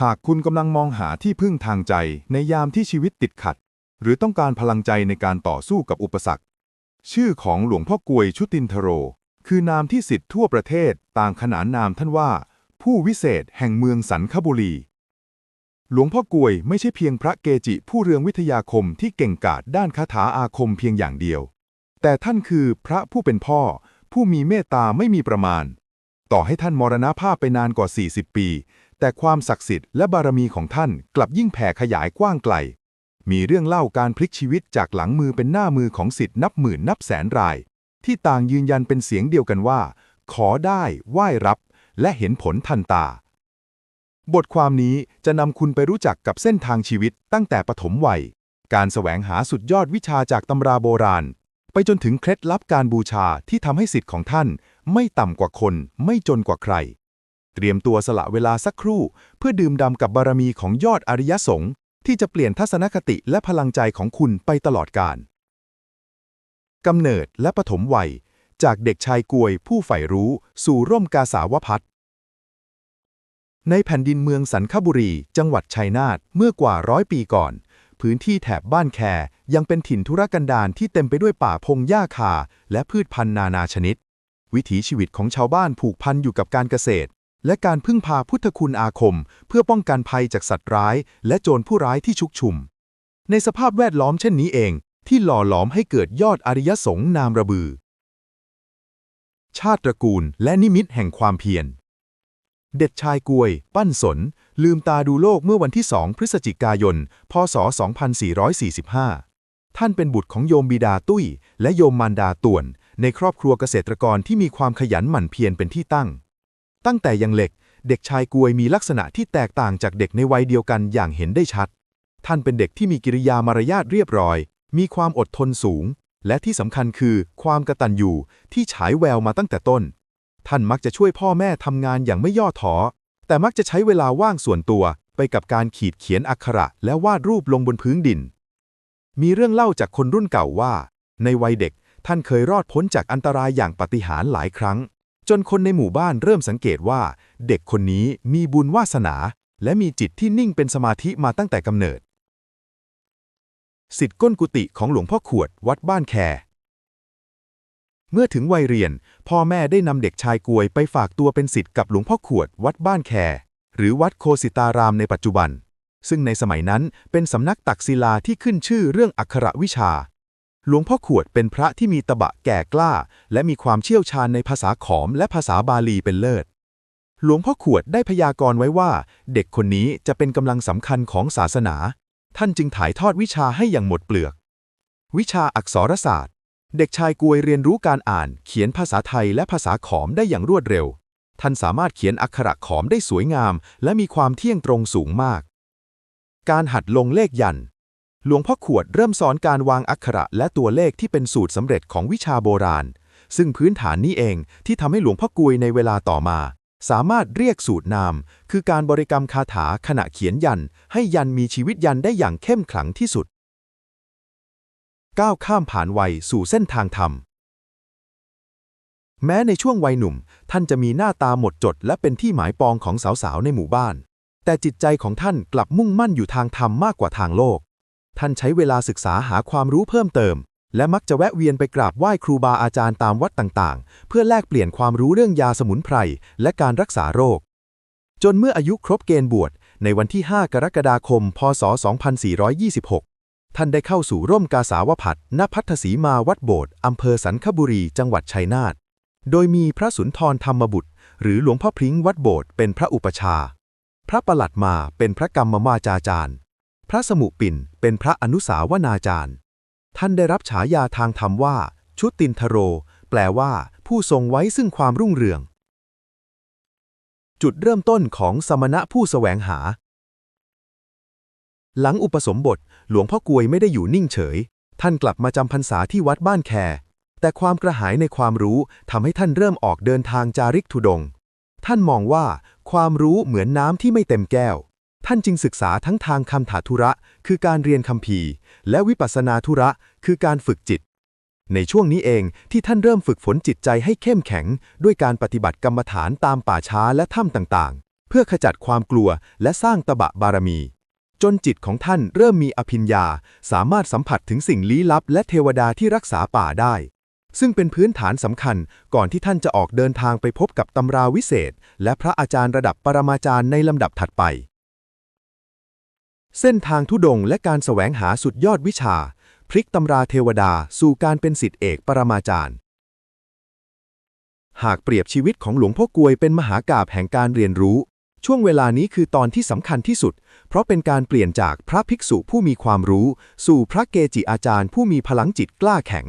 หากคุณกำลังมองหาที่พึ่งทางใจในยามที่ชีวิตติดขัด หรือต้องการพลังใจในการต่อสู้กับอุปสรรค ชื่อของหลวงพ่อกวยชุตินทโร คือนามที่สิทธิ์ทั่วประเทศต่างขนานนามท่านว่า ผู้วิเศษแห่งเมืองสันคบุรี หลวงพ่อกวยไม่ใช่เพียงพระเกจิผู้เรืองวิทยาคมที่เก่งกาจด้านคาถาอาคมเพียงอย่างเดียว แต่ท่านคือพระผู้เป็นพ่อ ผู้มีเมตตาไม่มีประมาณ ต่อให้ท่านมรณภาพไปนานกว่า 40 ปี แต่ความศักดิ์สิทธิ์และบารมีของท่านกลับยิ่งแผ่ขยายกว้างไกล มีเรื่องเล่าการพลิกชีวิตจากหลังมือเป็นหน้ามือของสิทธิ์นับหมื่นนับแสนราย ที่ต่างยืนยันเป็นเสียงเดียวกันว่า ขอได้ไหว้รับ และเห็นผลทันตา บทความนี้จะนำคุณไปรู้จักกับเส้นทางชีวิตตั้งแต่ปฐมวัย การแสวงหาสุดยอดวิชาจากตำราโบราณ ไปจนถึงเคล็ดลับการบูชาที่ทำให้สิทธิ์ของท่าน ไม่ต่ำกว่าคนไม่จนกว่าใคร เตรียมตัวสละเวลาสักครู่ เพื่อดื่มด่ำกับบารมีของยอดอริยสงฆ์ที่จะเปลี่ยนทัศนคติและพลังใจของคุณไปตลอดกาลกำเนิดและปฐมวัย จากเด็กชายกวยผู้ใฝ่รู้สู่ร่มกาสาวพัฒน์ในแผ่นดินเมืองสันคบุรี จังหวัดชัยนาทเมื่อกว่าร้อยปีก่อน พื้นที่แถบบ้านแคยังเป็นถิ่นธุรกันดารที่เต็มไปด้วยป่าพงหญ้าคา และพืชพันธุ์นานาชนิด วิถีชีวิตของชาวบ้านผูกพันอยู่กับการเกษตร และการพึ่งพาพุทธคุณอาคม เพื่อป้องกันภัยจากสัตว์ร้าย และโจรผู้ร้ายที่ชุกชุม ในสภาพแวดล้อมเช่นนี้เอง ที่หล่อหลอมให้เกิดยอดอริยสงฆ์นามระบือ ชาติตระกูลและนิมิตแห่งความเพียร เด็ดชายกวย ปั้นสน ลืมตาดูโลกเมื่อวันที่ 2 พฤศจิกายน พศ 2445 ท่านเป็นบุตรของโยมบิดาตุ้ย และโยมมารดาต่วน ในครอบครัวเกษตรกรที่มีความขยันหมั่นเพียรเป็นที่ตั้ง ตั้งแต่ยังเล็ก เด็กชายกวยมีลักษณะที่แตกต่างจากเด็กในวัยเดียวกันอย่างเห็นได้ชัด ท่านเป็นเด็กที่มีกิริยามารยาทเรียบร้อย มีความอดทนสูง และที่สำคัญคือความกระตัญญูที่ฉายแววมาตั้งแต่ต้น ท่านมักจะช่วยพ่อแม่ทำงานอย่างไม่ย่อท้อ แต่มักจะใช้เวลาว่างส่วนตัวไปกับการขีดเขียนอักขระ และวาดรูปลงบนพื้นดิน มีเรื่องเล่าจากคนรุ่นเก่าว่า ในวัยเด็กท่านเคยรอดพ้นจากอันตรายอย่างปาฏิหาริย์หลายครั้ง จนคนในหมู่บ้านเริ่มสังเกตว่า เด็กคนนี้มีบุญวาสนา และมีจิตที่นิ่งเป็นสมาธิมาตั้งแต่กำเนิดสิทธิ์ก้นกุฏิของหลวงพ่อขวดวัดบ้านแค เมื่อถึงวัยเรียน พ่อแม่ได้นำเด็กชายกวยไปฝากตัวเป็นสิทธิ์กับหลวงพ่อขวดวัดบ้านแค หรือวัดโคสิตารามในปัจจุบัน ซึ่งในสมัยนั้นเป็นสำนักตักศิลาที่ขึ้นชื่อเรื่องอักขระวิชา หลวงพ่อขวดเป็นพระที่มีตบะแก่กล้า และมีความเชี่ยวชาญในภาษาขอมและภาษาบาลีเป็นเลิศ หลวงพ่อขวดได้พยากรณ์ไว้ว่า เด็กคนนี้จะเป็นกำลังสำคัญของศาสนา ท่านจึงถ่ายทอดวิชาให้อย่างหมดเปลือก วิชาอักษรศาสตร์ เด็กชายกวยเรียนรู้การอ่าน เขียนภาษาไทยและภาษาขอมได้อย่างรวดเร็ว ท่านสามารถเขียนอักขระขอมได้สวยงาม และมีความเที่ยงตรงสูงมาก การหัดลงเลขยันต์ หลวงพ่อขวดเริ่มสอนการวางอักขระและตัวเลขที่เป็นสูตรสำเร็จของวิชาโบราณ ซึ่งพื้นฐานนี้เองที่ทำให้หลวงพ่อกวยในเวลาต่อมา สามารถเรียกสูตรนาม คือการบริกรรมคาถาขณะเขียนยัน ให้ยันมีชีวิตยันได้อย่างเข้มขลังที่สุด ก้าวข้ามผ่านวัยสู่เส้นทางธรรม แม้ในช่วงวัยหนุ่ม ท่านจะมีหน้าตาหมดจด และเป็นที่หมายปองของสาวๆในหมู่บ้าน แต่จิตใจของท่านกลับมุ่งมั่นอยู่ทางธรรมมากกว่าทางโลก ท่านใช้เวลาศึกษาหาความรู้เพิ่มเติม และมักจะแวะเวียนไปกราบไหว้ครูบาอาจารย์ตามวัดต่างๆ เพื่อแลกเปลี่ยนความรู้เรื่องยาสมุนไพรและการรักษาโรค จนเมื่ออายุครบเกณฑ์บวชในวันที่ 5 กรกฎาคม พศ 2426 ท่านได้เข้าสู่ร่มกาสาวพัฒณพัทธสีมาวัดโบสถ์อำเภอสันคบุรี จังหวัดชัยนาท โดยมีพระสุนทรธรรมบุตร หรือหลวงพ่อพริ้งวัดโบสถ์เป็นพระอุปชา พระประหลัดมาเป็นพระกรรมมาจาจารย์ ระสมุปิ่นเป็นพระอนุสาวนาจารย์ ท่านได้รับฉายาทางธรรมว่า ชุตินทโร แปลว่า ผู้ทรงไว้ซึ่งความรุ่งเรือง จุดเริ่มต้นของสมณะผู้แสวงหา หลังอุปสมบทหลวงพ่อกวยไม่ได้อยู่นิ่งเฉย ท่านกลับมาจำพรรษาที่วัดบ้านแค แต่ความกระหายในความรู้ทำให้ท่านเริ่มออกเดินทางจาริกธุดง ท่านมองว่า ความรู้เหมือนน้ำที่ไม่เต็มแก้ว ท่านจึงศึกษาทั้งทางคำถาธุระ คือการเรียนคำพีและวิปัสนาธุระ คือการฝึกจิต ในช่วงนี้เองที่ท่านเริ่มฝึกฝนจิตใจให้เข้มแข็ง ด้วยการปฏิบัติกรรมฐานตามป่าช้าและถ้ำต่างๆ เพื่อขจัดความกลัวและสร้างตบะบารมี จนจิตของท่านเริ่มมีอภิญญา สามารถสัมผัสถึงสิ่งลี้ลับ และเทวดาที่รักษาป่าได้ ซึ่งเป็นพื้นฐานสำคัญก่อนที่ท่านจะออกเดินทางไปพบกับตำราวิเศษ และพระอาจารย์ระดับปรมาจารย์ในลำดับถัดไป เส้นทางทุดงค์และการแสวงหาสุดยอดวิชา พลิกตำราเทวดาสู่การเป็นสิทธิเอกปรมาจารย์ หากเปรียบชีวิตของหลวงพ่อกวยเป็นมหากาบแห่งการเรียนรู้ ช่วงเวลานี้คือตอนที่สำคัญที่สุด เพราะเป็นการเปลี่ยนจากพระภิกษุผู้มีความรู้ สู่พระเกจิอาจารย์ผู้มีพลังจิตกล้าแข็ง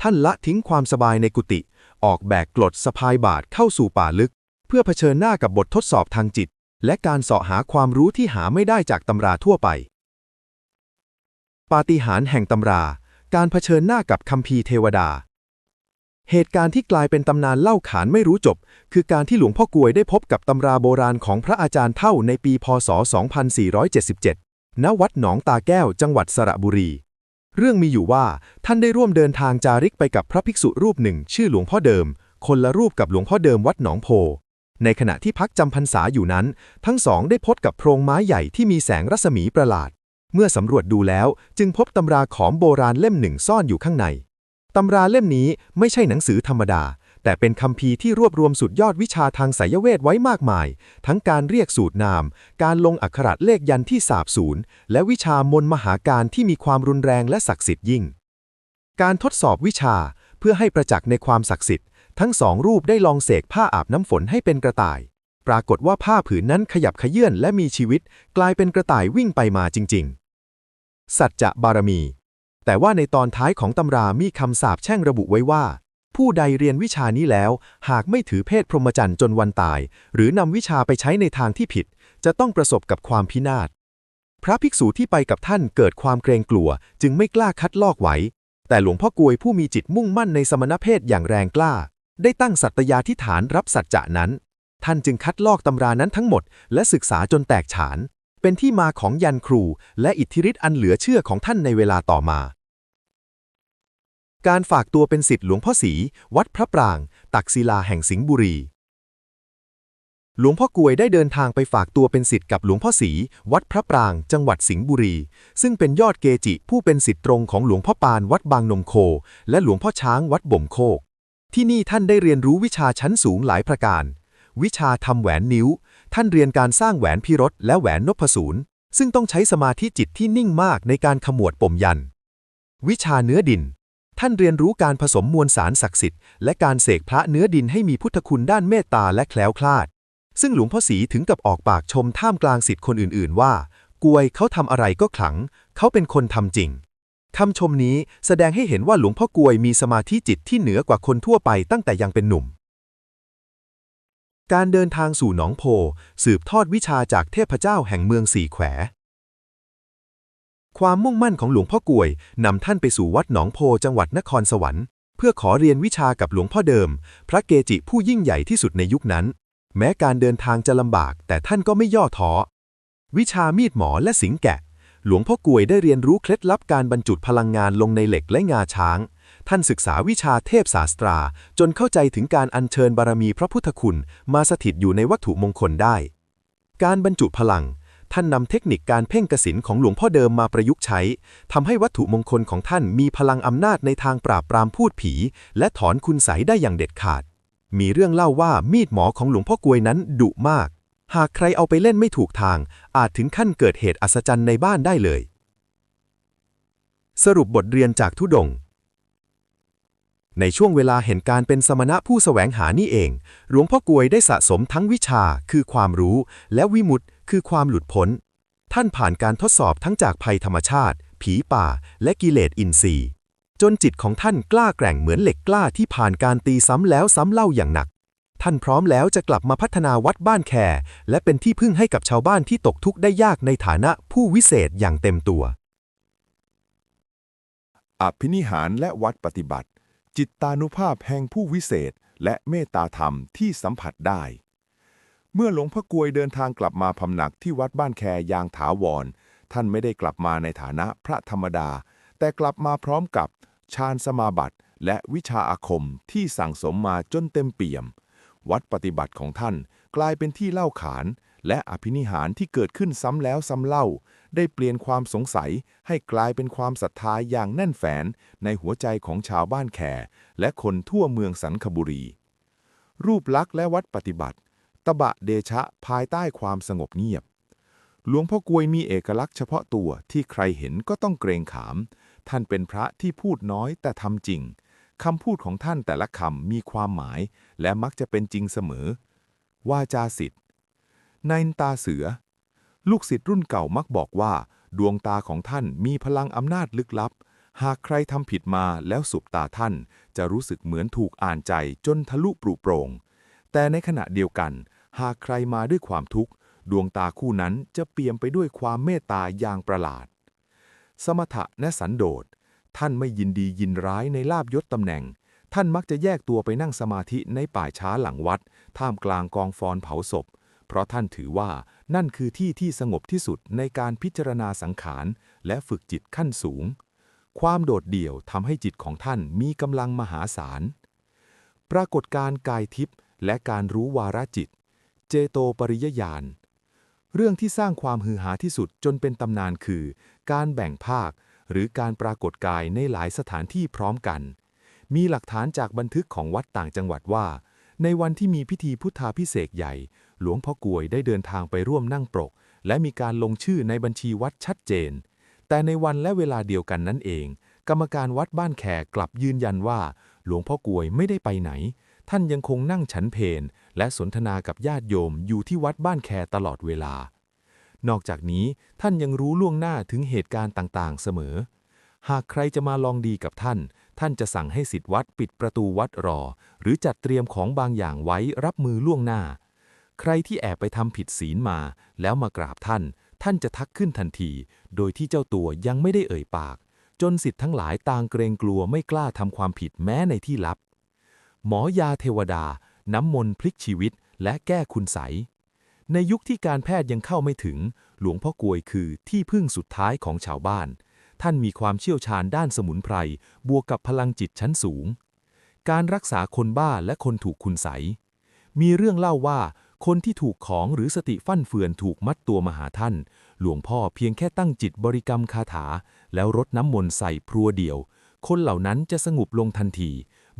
ท่านละทิ้งความสบายในกุฏิออกแบกกลดสะพายบาทเข้าสู่ป่าลึก เพื่อเผชิญหน้ากับบททดสอบทางจิต และการเสาะหาความรู้ที่หาไม่ได้จากตำราทั่วไป ปาฏิหาริย์แห่งตำรา การเผชิญหน้ากับคัมภีร์เทวดา เหตุการณ์ที่กลายเป็นตำนานเล่าขานไม่รู้จบ คือการที่หลวงพ่อกวยได้พบกับตำราโบราณของพระอาจารย์เท่าในปีพศ 2477 ณ วัดหนองตาแก้ว จังหวัดสระบุรี เรื่องมีอยู่ว่าท่านได้ร่วมเดินทางจาริกไปกับพระภิกษุรูปหนึ่ง ชื่อหลวงพ่อเดิม คนละรูปกับหลวงพ่อเดิมวัดหนองโพ ในขณะที่พักจำพรรษาอยู่นั้น ทั้งสองได้พบกับโพรงไม้ใหญ่ที่มีแสงรัศมีประหลาด เมื่อสำรวจดูแล้วจึงพบตำราขอมโบราณเล่มหนึ่งซ่อนอยู่ข้างในตำราเล่มนี้ไม่ใช่หนังสือธรรมดา แต่เป็นคัมภีที่รวบรวมสุดยอดวิชาทางไสยเวทไว้มากมาย ทั้งการเรียกสูตรนาม การลงอักขระเลขยันที่สาบสูญและวิชามนมหาการที่มีความรุนแรงและศักดิ์สิทธิ์ยิ่ง การทดสอบวิชาเพื่อให้ประจักษ์ในความศักดิ์สิทธิ์ ทั้งสองรูปได้ลองเสกผ้าอาบน้ำฝนให้เป็นกระต่าย ปรากฏว่าผ้าผืนนั้นขยับขยื่นและมีชีวิต กลายเป็นกระต่ายวิ่งไปมาจริง ๆ สัจจะบารมี แต่ว่าในตอนท้ายของตำรามีคำสาปแช่งระบุไว้ว่า ผู้ใดเรียนวิชานี้แล้ว หากไม่ถือเพศพรหมจรรย์จนวันตาย หรือนำวิชาไปใช้ในทางที่ผิด จะต้องประสบกับความพินาศพระภิกษุที่ไปกับท่านเกิดความเกรงกลัว จึงไม่กล้าคัดลอกไว้ แต่หลวงพ่อกลวยผู้มีจิตมุ่งมั่นในสมณเพศอย่างแรงกล้า ได้ตั้งสัตยาธิฐานรับสัจจะนั้น ท่านจึงคัดลอกตำรานั้นทั้งหมด และศึกษาจนแตกฉาน เป็นที่มาของยันครู และอิทธิฤทธิ์อันเหลือเชื่อของท่านในเวลาต่อมา การฝากตัวเป็นศิษย์หลวงพ่อศรีวัดพระปราง ตักศิลาแห่งสิงห์บุรี หลวงพ่อกลวยได้เดินทางไปฝากตัวเป็นศิษย์กับหลวงพ่อศรีวัดพระปราง จังหวัดสิงห์บุรี ซึ่งเป็นยอดเกจิผู้เป็นศิษย์ตรงของหลวงพ่อปานวัดบางนมโค และหลวงพ่อช้างวัดบ่มโคก ที่นี่ท่านได้เรียนรู้วิชาชั้นสูงหลายประการ วิชาทำแหวนนิ้ว ท่านเรียนการสร้างแหวนพิรสและแหวนนพสูรซึ่งต้องใช้สมาธิจิตที่นิ่งมากในการขมวดปมยัน วิชาเนื้อดิน ท่านเรียนรู้การผสมมวลสารศักดิ์สิทธิ์และการเสกพระเนื้อดินให้มีพุทธคุณด้านเมตตาและแคล้วคลาด ซึ่งหลวงพ่อศรีถึงกับออกปากชมท่ามกลางสิทธิ์คนอื่น ๆ ว่า กวยเขาทำอะไรก็ขลัง เขาเป็นคนทำจริง คำชมนี้แสดงให้เห็นว่าหลวงพ่อกวยมีสมาธิจิตที่เหนือกว่าคนทั่วไปตั้งแต่ยังเป็นหนุ่ม การเดินทางสู่หนองโพ สืบทอดวิชาจากเทพเจ้าแห่งเมืองสี่แขว ความมุ่งมั่นของหลวงพ่อกวยนำท่านไปสู่วัดหนองโพจังหวัดนครสวรรค์ เพื่อขอเรียนวิชากับหลวงพ่อเดิม พระเกจิผู้ยิ่งใหญ่ที่สุดในยุคนั้น แม้การเดินทางจะลำบาก แต่ท่านก็ไม่ย่อท้อวิชามีดหมอและสิงแกะ หลวงพ่อกวยได้เรียนรู้เคล็ดลับการบรรจุพลังงานลงในเหล็กและงาช้าง ท่านศึกษาวิชาเทพศาสตรา จนเข้าใจถึงการอัญเชิญบารมีพระพุทธคุณ มาสถิตอยู่ในวัตถุมงคลได้ การบรรจุพลัง ท่านนำเทคนิคการเพ่งกสินของหลวงพ่อเดิมมาประยุกต์ใช้ทำให้วัตถุมงคลของท่านมีพลังอำนาจในทางปราบปรามพูดผี และถอนคุณไสได้อย่างเด็ดขาด มีเรื่องเล่าว่ามีดหมอของหลวงพ่อกวยนั้นดุมาก หากใครเอาไปเล่นไม่ถูกทาง อาจถึงขั้นเกิดเหตุอัศจรรย์ในบ้านได้เลย สรุปบทเรียนจากทุดง ในช่วงเวลาเห็นการเป็นสมณะผู้แสวงหานี่เอง หลวงพ่อกวยได้สะสมทั้งวิชาคือความรู้ และวิมุตติคือความหลุดพ้น ท่านผ่านการทดสอบทั้งจากภัยธรรมชาติ ผีป่า และกิเลสอินทรีย์จนจิตของท่านกล้าแกร่งเหมือนเหล็กกล้าที่ผ่านการตีซ้ำแล้วซ้ำเล่าอย่างหนัก ท่านพร้อมแล้วจะกลับมาพัฒนาวัดบ้านแคและเป็นที่พึ่งให้กับชาวบ้านที่ตกทุกข์ได้ยากในฐานะผู้วิเศษอย่างเต็มตัว อภินิหารและวัดปฏิบัติ จิตตานุภาพแห่งผู้วิเศษและเมตตาธรรมที่สัมผัสได้ เมื่อหลวงพ่อกวยเดินทางกลับมาพำนักที่วัดบ้านแคยางถาวร ท่านไม่ได้กลับมาในฐานะพระธรรมดา แต่กลับมาพร้อมกับฌานสมาบัติและวิชาอาคมที่สั่งสมมาจนเต็มเปี่ยม วัดปฏิบัติของท่านกลายเป็นที่เล่าขาน และอภินิหารที่เกิดขึ้นซ้ำแล้วซ้ำเล่า ได้เปลี่ยนความสงสัยให้กลายเป็นความศรัทธาอย่างแน่นแฟนในหัวใจของชาวบ้านแขและคนทั่วเมืองสันคบุรี รูปลักษณ์และวัดปฏิบัติ ตบะเดชะภายใต้ความสงบเงียบ หลวงพ่อกวยมีเอกลักษณ์เฉพาะตัวที่ใครเห็นก็ต้องเกรงขาม ท่านเป็นพระที่พูดน้อยแต่ทำจริง คำพูดของท่านแต่ละคำมีความหมาย และมักจะเป็นจริงเสมอ วาจาสิทธิ์นายตาเสือ ลูกศิษย์รุ่นเก่ามักบอกว่า ดวงตาของท่านมีพลังอำนาจลึกลับ หากใครทำผิดมาแล้วสุบตาท่าน จะรู้สึกเหมือนถูกอ่านใจจนทะลุปรุโปรง แต่ในขณะเดียวกัน หากใครมาด้วยความทุกข์ ดวงตาคู่นั้นจะเปี่ยมไปด้วยความเมตตาอย่างประหลาด สมถะและสันโดษ ท่านไม่ยินดียินร้ายในลาบยศตำแหน่ง ท่านมักจะแยกตัวไปนั่งสมาธิในป่าช้าหลังวัด ท่ามกลางกองฟอนเผาศพ เพราะท่านถือว่านั่นคือที่ที่สงบที่สุดในการพิจารณาสังขาร และฝึกจิตขั้นสูง ความโดดเดี่ยวทำให้จิตของท่านมีกำลังมหาศาล ปรากฏการ์กายทิพย์และการรู้วาระจิต เจโตปริยญาณเรื่องที่สร้างความฮือหาที่สุดจนเป็นตำนานคือ การแบ่งภาค หรือการปรากฏกายในหลายสถานที่พร้อมกัน มีหลักฐานจากบันทึกของวัดต่างจังหวัดว่า ในวันที่มีพิธีพุทธาพิเศษใหญ่ หลวงพ่อกวยได้เดินทางไปร่วมนั่งปรก และมีการลงชื่อในบัญชีวัดชัดเจน แต่ในวันและเวลาเดียวกันนั่นเอง กรรมการวัดบ้านแขกกลับยืนยันว่า หลวงพ่อกวยไม่ได้ไปไหน ท่านยังคงนั่งฉันเพลและสนทนากับญาติโยมอยู่ที่วัดบ้านแคตลอดเวลา นอกจากนี้ท่านยังรู้ล่วงหน้าถึงเหตุการณ์ต่างๆ เสมอ หากใครจะมาลองดีกับท่าน ท่านจะสั่งให้สิทธิ์วัดปิดประตูวัดรอ หรือจัดเตรียมของบางอย่างไว้รับมือล่วงหน้า ใครที่แอบไปทำผิดศีลมา แล้วมากราบท่าน ท่านจะทักขึ้นทันที โดยที่เจ้าตัวยังไม่ได้เอ่ยปาก จนสิทธิ์ทั้งหลายต่างเกรงกลัวไม่กล้าทำความผิดแม้ในที่ลับ หมอยาเทวดา น้ำมนต์พลิกชีวิตและแก้คุณใสย ในยุคที่การแพทย์ยังเข้าไม่ถึง หลวงพ่อกวยคือที่พึ่งสุดท้ายของชาวบ้าน ท่านมีความเชี่ยวชาญด้านสมุนไพร บวกกับพลังจิตชั้นสูง การรักษาคนบ้าและคนถูกคุณใสยมีเรื่องเล่าว่าคนที่ถูกของหรือสติฟั่นเฟือนถูกมัดตัวมาหาท่าน หลวงพ่อเพียงแค่ตั้งจิตบริกรรมคาถา แล้วรดน้ำมนต์ใส่พรัวเดียว คนเหล่านั้นจะสงบลงทันที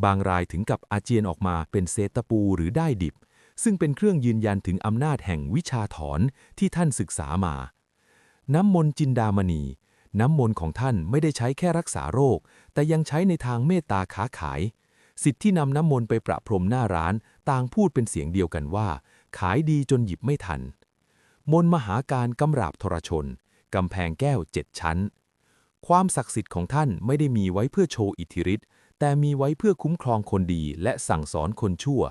บางรายถึงกับอาเจียนออกมาเป็นเศษตะปูหรือได้ดิบ ซึ่งเป็นเครื่องยืนยันถึงอำนาจแห่งวิชาถอนที่ท่านศึกษามา น้ำมนต์จินดามณี น้ำมนต์ของท่านไม่ได้ใช้แค่รักษาโรค แต่ยังใช้ในทางเมตตาค้าขาย สิทธิ์ที่นำน้ำมนต์ไปประพรมหน้าร้านต่างพูดเป็นเสียงเดียวกันว่า ขายดีจนหยิบไม่ทัน มนต์มหาการกำราบทรชนกำแพงแก้วเจ็ดชั้น ความศักดิ์สิทธิ์ของท่านไม่ได้มีไว้เพื่อโชว์อิทธิฤทธิ์แต่มีไว้เพื่อคุ้มครองคนดีและสั่งสอนคนชั่ว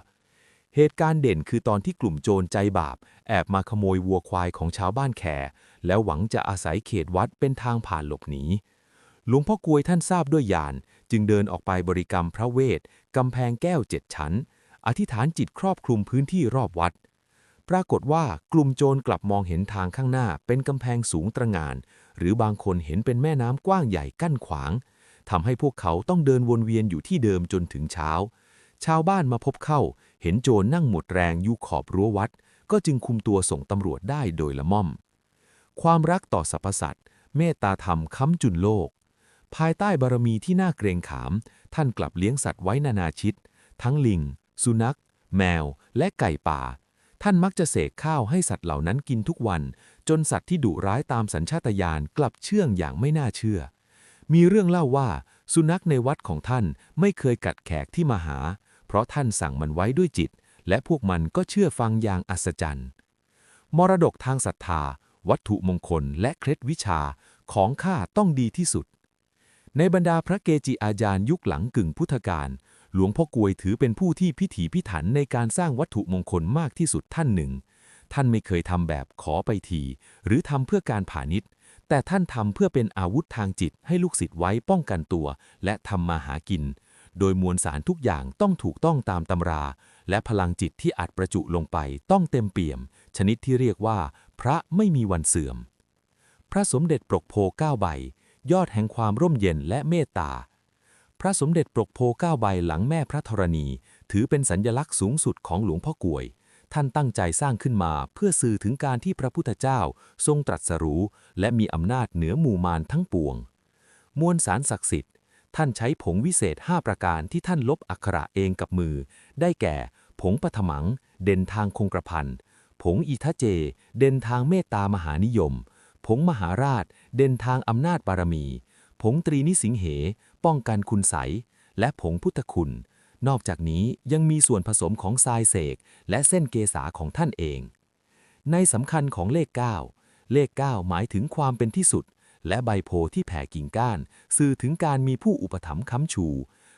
เหตุการณ์เด่นคือตอนที่กลุ่มโจรใจบาป แอบมาขโมยวัวควายของชาวบ้านแข แล้วหวังจะอาศัยเขตวัดเป็นทางผ่านหลบหนีหลวงพ่อกวยท่านทราบด้วยญาณจึงเดินออกไปบริกรรมพระเวทกำแพงแก้วเจ็ดชั้น อธิษฐานจิตครอบคลุมพื้นที่รอบวัด ปรากฏว่ากลุ่มโจรกลับมองเห็นทางข้างหน้าเป็นกำแพงสูงตระงาน หรือบางคนเห็นเป็นแม่น้ำกว้างใหญ่กั้นขวางทำให้พวกเขาต้องเดินวนเวียนอยู่ที่เดิมจนถึงเช้า ชาวบ้านมาพบเข้า เห็นโจรนั่งหมดแรงอยู่ขอบรั้ววัด ก็จึงคุมตัวส่งตำรวจได้โดยละม่อม ความรักต่อสรรพสัตว์เมตตาธรรมค้ำจุนโลก ภายใต้บารมีที่น่าเกรงขาม ท่านกลับเลี้ยงสัตว์ไว้นานาชิต ทั้งลิง สุนัข แมว และไก่ป่า ท่านมักจะเสกข้าวให้สัตว์เหล่านั้นกินทุกวัน จนสัตว์ที่ดุร้ายตามสัญชาตญาณกลับเชื่องอย่างไม่น่าเชื่อ มีเรื่องเล่าว่า สุนัขในวัดของท่านไม่เคยกัดแขกที่มาหา เพราะท่านสั่งมันไว้ด้วยจิต และพวกมันก็เชื่อฟังอย่างอัศจรรย์ มรดกทางศรัทธา วัตถุมงคล และเคล็ดวิชาของข้าต้องดีที่สุด ในบรรดาพระเกจิอาจารย์ยุคหลังกึ่งพุทธกาลหลวงพ่อกวยถือเป็นผู้ที่พิถีพิถันในการสร้างวัตถุมงคลมากที่สุดท่านหนึ่ง ท่านไม่เคยทำแบบขอไปที หรือทำเพื่อการผานิชแต่ท่านทำเพื่อเป็นอาวุธทางจิตให้ลูกศิษย์ไว้ป้องกันตัว และทำมาหากิน โดยมวลสารทุกอย่างต้องถูกต้องตามตำรา และพลังจิตที่อัดประจุลงไปต้องเต็มเปี่ยม ชนิดที่เรียกว่า พระไม่มีวันเสื่อม พระสมเด็จปรกโพเก้าใบ ยอดแห่งความร่มเย็นและเมตตา พระสมเด็จปรกโพเก้าใบหลังแม่พระธรณี ถือเป็นสัญญลักษณ์สูงสุดของหลวงพ่อกวย ท่านตั้งใจสร้างขึ้นมาเพื่อสื่อถึงการที่พระพุทธเจ้าทรงตรัสรู้ และมีอำนาจเหนือหมู่มารทั้งปวง มวลสารศักดิ์สิทธิ์ ท่านใช้ผงวิเศษ 5 ประการที่ท่านลบอักขระเองกับมือ ได้แก่ ผงปฐมัง เด่นทางคงกระพันผงอีทะเจ เด่นทางเมตตามหานิยม ผงมหาราช เด่นทางอำนาจบารมี ผงตรีนิสิงเห ป้องกันคุณใส และผงพุทธคุณ นอกจากนี้ยังมีส่วนผสมของทรายเสก และเส้นเกษาของท่านเอง ในสำคัญของเลข 9 เลข 9 หมายถึงความเป็นที่สุด และใบโพที่แผ่กิ่งก้าน สื่อถึงการมีผู้อุปถัมภ์ค้ำชู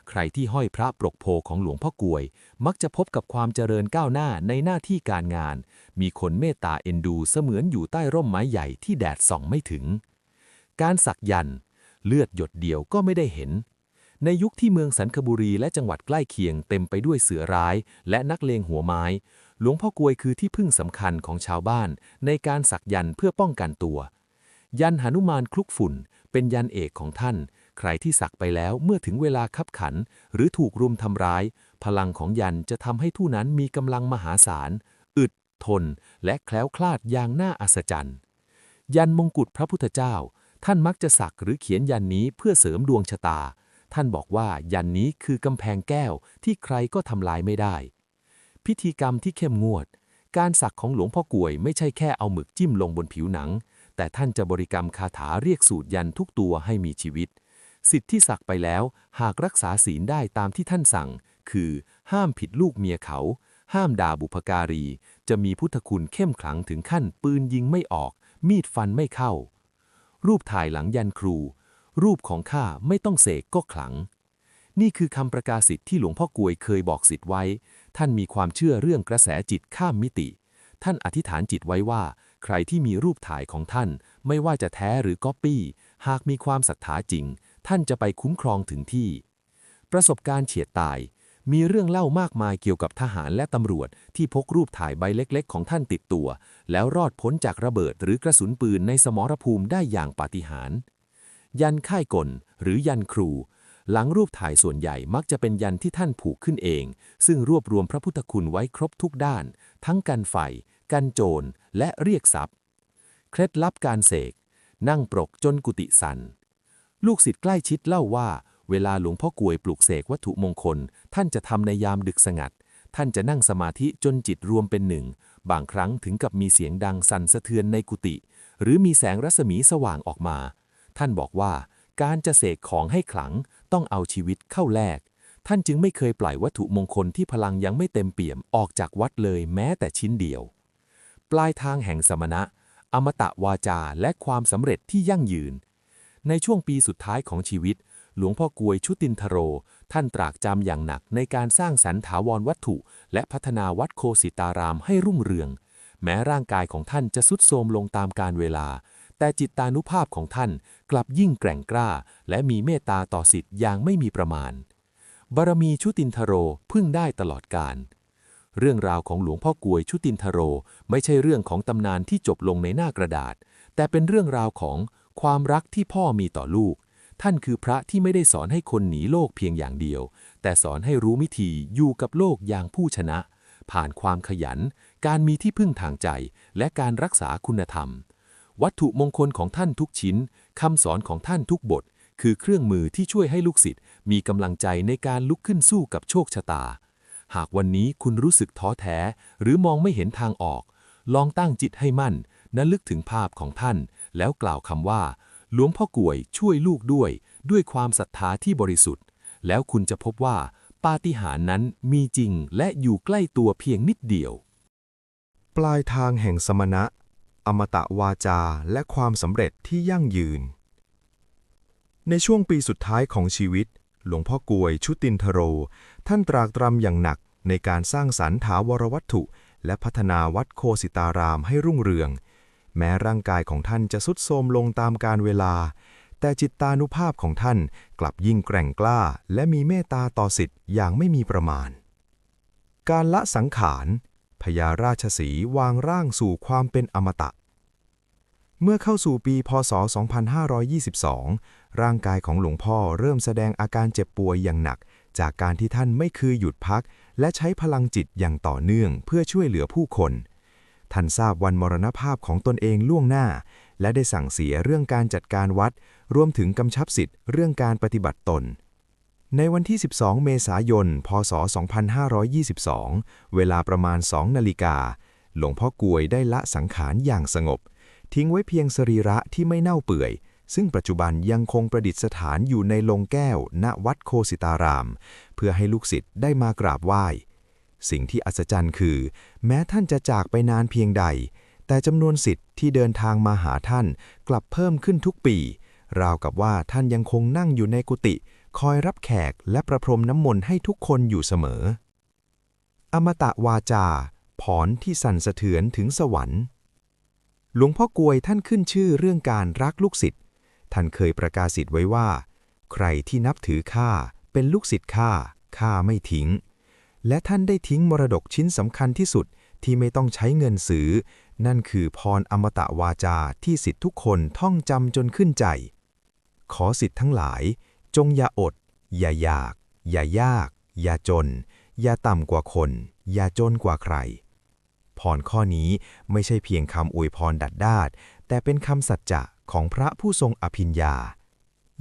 ใครที่ห้อยพระปรกโพของหลวงพ่อกวย มักจะพบกับความเจริญก้าวหน้าในหน้าที่การงาน มีคนเมตตาเอ็นดูเสมือนอยู่ใต้ร่มไม้ใหญ่ที่แดดส่องไม่ถึง การสักยันต์เลือดหยดเดียวก็ไม่ได้เห็นในยุคที่เมืองสันคบุรีและจังหวัดใกล้เคียงเต็มไปด้วยเสือร้าย และนักเลงหัวไม้ หลวงพ่อกวยคือที่พึ่งสำคัญของชาวบ้านในการสักยันต์เพื่อป้องกันตัว ยันหนุมานคลุกฝุ่น เป็นยันเอกของท่าน ใครที่สักไปแล้วเมื่อถึงเวลาคับขัน หรือถูกรุมทำร้าย พลังของยันจะทำให้ผู้นั้นมีกำลังมหาศาล อึด ทน และแคล้วคลาดอย่างน่าอัศจรรย์ ยันมงกุฎพระพุทธเจ้า ท่านมักจะสักหรือเขียนยันนี้เพื่อเสริมดวงชะตา ท่านบอกว่ายันนี้คือกำแพงแก้วที่ใครก็ทำลายไม่ได้ พิธีกรรมที่เข้มงวดการสักของหลวงพ่อกวยไม่ใช่แค่เอาหมึกจิ้มลงบนผิวหนัง แต่ท่านจะบริกรรมคาถาเรียกสูตรยันทุกตัวให้มีชีวิต สิทธิที่สักไปแล้วหากรักษาศีลได้ตามที่ท่านสั่ง คือ ห้ามผิดลูกเมียเขา ห้ามด่าบุพการี จะมีพุทธคุณเข้มขลังถึงขั้นปืนยิงไม่ออก มีดฟันไม่เข้า รูปถ่ายหลังยันครู รูปของข้าไม่ต้องเสกก็ขลัง นี่คือคำประกาศสิทธิ์ที่หลวงพ่อกวยเคยบอกสิทธิ์ไว้ ท่านมีความเชื่อเรื่องกระแสจิตข้ามมิติ ท่านอธิษฐานจิตไว้ว่า ใครที่มีรูปถ่ายของท่าน ไม่ว่าจะแท้หรือก๊อปปี้หากมีความศรัทธาจริง ท่านจะไปคุ้มครองถึงที่ ประสบการณ์เฉียดตาย มีเรื่องเล่ามากมายเกี่ยวกับทหารและตำรวจ ที่พกรูปถ่ายใบเล็กๆ ของท่านติดตัว แล้วรอดพ้นจากระเบิดหรือกระสุนปืนในสมรภูมิได้อย่างปาฏิหาริย์ยันค่ายกลหรือยันครู หลังรูปถ่ายส่วนใหญ่มักจะเป็นยันที่ท่านผูกขึ้นเอง ซึ่งรวบรวมพระพุทธคุณไว้ครบทุกด้าน ทั้งกันไฟ กันโจร และเรียกทรัพย์ เคล็ดลับการเสก นั่งปรกจนกุฏิสัน ลูกศิษย์ใกล้ชิดเล่าว่า เวลาหลวงพ่อกวยปลุกเสกวัตถุมงคล ท่านจะทำในยามดึกสงัด ท่านจะนั่งสมาธิจนจิตรวมเป็นหนึ่ง บางครั้งถึงกับมีเสียงดังสั่นสะเทือนในกุฏิหรือมีแสงรัศมีสว่างออกมา ท่านบอกว่าการจะเสกของให้ขลัง ต้องเอาชีวิตเข้าแลก ท่านจึงไม่เคยปล่อยวัตถุมงคลที่พลังยังไม่เต็มเปี่ยมออกจากวัดเลยแม้แต่ชิ้นเดียว ปลายทางแห่งสมณะ อมตะวาจาและความสำเร็จที่ยั่งยืน ในช่วงปีสุดท้ายของชีวิต หลวงพ่อกวยชุตินทโร ท่านตรากจำอย่างหนักในการสร้างสรรถาวรวัตถุ และพัฒนาวัดโคสิตารามให้รุ่งเรือง แม้ร่างกายของท่านจะสุดโทรมลงตามกาลเวลา แต่จิตตานุภาพของท่านกลับยิ่งแกร่งกล้า และมีเมตตาต่อสิทธิ์อย่างไม่มีประมาณ บารมีชุตินทโรพึ่งได้ตลอดกาลเรื่องราวของหลวงพ่อกวยชุตินทโรไม่ใช่เรื่องของตำนานที่จบลงในหน้ากระดาษ แต่เป็นเรื่องราวของความรักที่พ่อมีต่อลูก ท่านคือพระที่ไม่ได้สอนให้คนหนีโลกเพียงอย่างเดียว แต่สอนให้รู้วิธีอยู่กับโลกอย่างผู้ชนะ ผ่านความขยัน การมีที่พึ่งทางใจ และการรักษาคุณธรรม วัตถุมงคลของท่านทุกชิ้นคำสอนของท่านทุกบท คือเครื่องมือที่ช่วยให้ลูกศิษย์มีกำลังใจในการลุกขึ้นสู้กับโชคชะตา หากวันนี้คุณรู้สึกท้อแท้ หรือมองไม่เห็นทางออก ลองตั้งจิตให้มั่นและลึกถึงภาพของท่าน แล้วกล่าวคำว่า หลวงพ่อกวยช่วยลูกด้วย ด้วยความศรัทธาที่บริสุทธิ์ แล้วคุณจะพบว่าปาฏิหาริย์นั้นมีจริงและอยู่ใกล้ตัวเพียงนิดเดียว ปลายทางแห่งสมณะ อมตะวาจาและความสำเร็จที่ยั่งยืน ในช่วงปีสุดท้ายของชีวิต หลวงพ่อกวยชุตินทโร ท่านตรากตรำอย่างหนักในการสร้างสรรค์ถาวรวัตถุ และพัฒนาวัดโคสิตารามให้รุ่งเรือง แม้ร่างกายของท่านจะสุดโทรมลงตามกาลเวลา แต่จิตตานุภาพของท่านกลับยิ่งแกร่งกล้า และมีเมตตาต่อสิทธิ์อย่างไม่มีประมาณ การละสังขารพญาราชสีวางร่างสู่ความเป็นอมตะ เมื่อเข้าสู่ปีพศ 2522 ร่างกายของหลวงพ่อเริ่มแสดงอาการเจ็บป่วยอย่างหนัก จากการที่ท่านไม่เคยหยุดพัก และใช้พลังจิตอย่างต่อเนื่องเพื่อช่วยเหลือผู้คน ท่านทราบวันมรณภาพของตนเองล่วงหน้า และได้สั่งเสียเรื่องการจัดการวัด รวมถึงกำชับสิทธิ์เรื่องการปฏิบัติตน ในวันที่ 12 เมษายน พศ 2522 เวลาประมาณ 2 นาฬิกา หลวงพ่อกวยได้ละสังขารอย่างสงบ ทิ้งไว้เพียงสรีระที่ไม่เน่าเปื่อย ซึ่งปัจจุบันยังคงประดิษฐานอยู่ในโลงแก้ว ณวัดโคสิตาราม เพื่อให้ลูกศิษย์ได้มากราบไหว้ สิ่งที่อัศจรรย์คือ แม้ท่านจะจากไปนานเพียงใด แต่จำนวนสิทธิ์ที่เดินทางมาหาท่านกลับเพิ่มขึ้นทุกปี ราวกับว่าท่านยังคงนั่งอยู่ในกุฏิคอยรับแขกและประพรมน้ำมนต์ให้ทุกคนอยู่เสมอ อมตะวาจา ผอนที่สั่นสะเทือนถึงสวรรค์ หลวงพ่อกวยท่านขึ้นชื่อเรื่องการรักลูกศิษย์ ท่านเคยประกาศสิทธิ์ไว้ว่า ใครที่นับถือข้าเป็นลูกศิษย์ข้าข้าไม่ทิ้ง และท่านได้ทิ้งมรดกชิ้นสำคัญที่สุดที่ไม่ต้องใช้เงินซื้อ นั่นคือพรอมตะวาจาที่สิทธิทุกคนท่องจำจนขึ้นใจ ขอสิทธิ์ทั้งหลาย จงอย่าอด อย่าอยาก อย่ายาก อย่าจน อย่าต่ำกว่าคน อย่าจนกว่าใคร พรข้อนี้ไม่ใช่เพียงคำอวยพรดัดดาดแต่เป็นคำสัจจะของพระผู้ทรงอภิญญา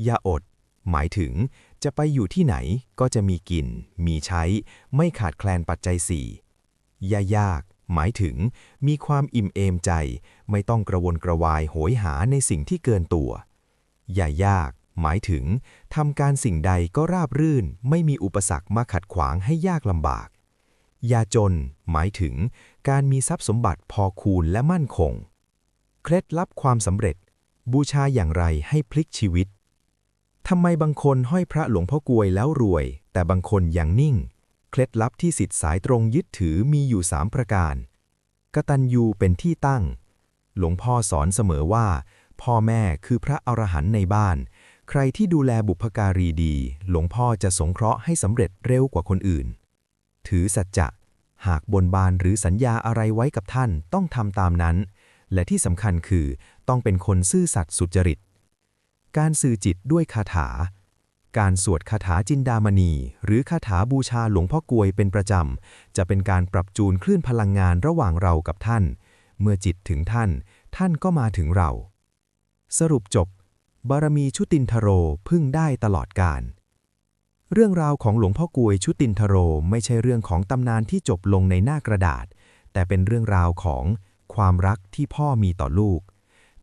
อย่าอด หมายถึงจะไปอยู่ที่ไหนก็จะมีกิน มีใช้ ไม่ขาดแคลนปัจจัยสี่อย่ายาก หมายถึงมีความอิ่มเอมใจ ไม่ต้องกระวนกระวายโหยหาในสิ่งที่เกินตัว อย่ายาก หมายถึงทำการสิ่งใดก็ราบรื่น ไม่มีอุปสรรคมาขัดขวางให้ยากลำบาก ยาจน หมายถึง การมีทรัพย์สมบัติพอคูณและมั่นคง เคล็ดลับความสำเร็จ บูชาอย่างไรให้พลิกชีวิตทำไมบางคนห้อยพระหลวงพ่อกวยแล้วรวย แต่บางคนยังนิ่ง เคล็ดลับที่สิทธิสายตรงยึดถือมีอยู่สามประการ กตัญญูเป็นที่ตั้ง หลวงพ่อสอนเสมอว่า พ่อแม่คือพระอรหันต์ในบ้าน ใครที่ดูแลบุพการีดี หลวงพ่อจะสงเคราะห์ให้สำเร็จเร็วกว่าคนอื่น ถือสัจจะ หากบนบานหรือสัญญาอะไรไว้กับท่านต้องทำตามนั้น และที่สำคัญคือต้องเป็นคนซื่อสัตย์สุจริต การสื่อจิตด้วยคาถา การสวดคาถาจินดามณี หรือคาถาบูชาหลวงพ่อกวยเป็นประจำ จะเป็นการปรับจูนคลื่นพลังงานระหว่างเรากับท่าน เมื่อจิตถึงท่าน ท่านก็มาถึงเรา สรุปจบบารมีชุตินทโรพึ่งได้ตลอดกาล เรื่องราวของหลวงพ่อกวยชุตินทโรไม่ใช่เรื่องของตำนานที่จบลงในหน้ากระดาษ แต่เป็นเรื่องราวของความรักที่พ่อมีต่อลูก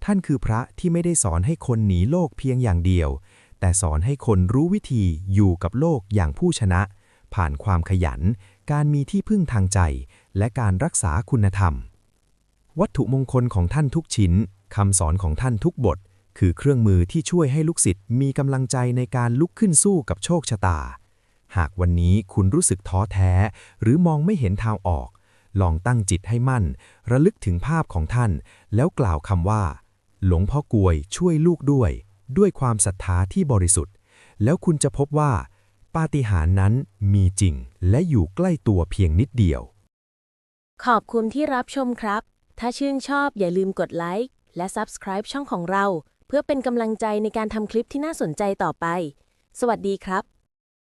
ท่านคือพระที่ไม่ได้สอนให้คนหนีโลกเพียงอย่างเดียว แต่สอนให้คนรู้วิธีอยู่กับโลกอย่างผู้ชนะ ผ่านความขยัน การมีที่พึ่งทางใจ และการรักษาคุณธรรม วัตถุมงคลของท่านทุกชิ้นคำสอนของท่านทุกบท คือเครื่องมือที่ช่วยให้ลูกศิษย์มีกำลังใจในการลุกขึ้นสู้กับโชคชะตา หากวันนี้คุณรู้สึกท้อแท้ หรือมองไม่เห็นทางออก ลองตั้งจิตให้มั่น ระลึกถึงภาพของท่าน แล้วกล่าวคำว่า หลวงพ่อกวยช่วยลูกด้วย ด้วยความศรัทธาที่บริสุทธิ์ แล้วคุณจะพบว่า ปาฏิหาริย์นั้นมีจริง และอยู่ใกล้ตัวเพียงนิดเดียว ขอบคุณที่รับชมครับ ถ้าชื่นชอบอย่าลืมกดไลค์และ Subscribe ช่องของเรา เพื่อเป็นกำลังใจในการทำคลิปที่น่าสนใจต่อไป สวัสดีครับ